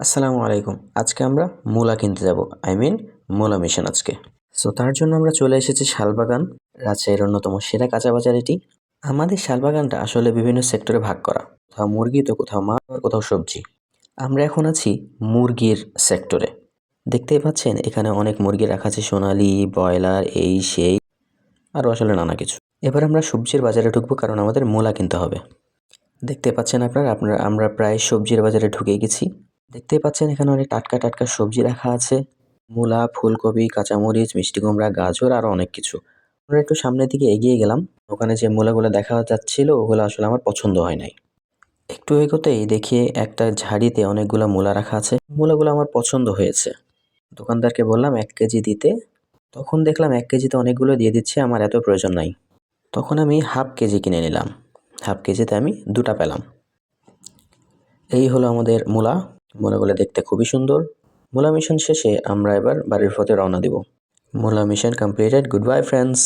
আসসালামু আলাইকুম। আজকে আমরা মূলা কিনতে যাব। আই মিন মূলা মিশন আজকে। সো তার জন্য আমরা চলে এসেছি শালবাগান, রাজশাহীর অন্যতম সেরা কাঁচা বাজার এটি আমাদের শালবাগানটা আসলে বিভিন্ন সেক্টরে ভাগ করা। কোথাও মুরগি, তো কোথাও মাছ আর কোথাও সবজি। আমরা এখন আছি মুরগির সেক্টরে। দেখতেই পাচ্ছেন, এখানে অনেক মুরগি রাখা আছে, সোনালি, ব্রয়লার, এই, সেই, আরও আসলে নানা কিছু। এবার আমরা সবজির বাজারে ঢুকবো, কারণ আমাদের মূলা কিনতে হবে। দেখতে পাচ্ছেন আপনারা আপনারা, আমরা প্রায় সবজির বাজারে ঢুকে গেছি। দেখতেই পাচ্ছেন এখানে অনেক টাটকা টাটকা সবজি রাখা আছে। মূলা, ফুলকপি, কাঁচামরিচ, মিষ্টি কুমড়া, গাজর আরও অনেক কিছু। আমরা একটু সামনের দিকে এগিয়ে গেলাম। ওখানে যে মূলাগুলো দেখা যাচ্ছিল, ওগুলো আসলে আমার পছন্দ হয় নাই। একটু এগোতেই দেখি একটা ঝাড়িতে অনেকগুলো মূলা রাখা আছে। মূলাগুলো আমার পছন্দ হয়েছে। দোকানদারকে বললাম, এক কেজি দিতে। তখন দেখলাম এক কেজিতে অনেকগুলো দিয়ে দিচ্ছে, আমার এত প্রয়োজন নাই। তখন আমি হাফ কেজি কিনে নিলাম। হাফ কেজিতে আমি দুটা পেলাম। এই হলো আমাদের মূলা। মূলাগুলো দেখতে খুবই সুন্দর। মোলা মিশন শেষে আমরা এবার বাড়ির পথে রওনা দেব। মোলা mission completed good bye friends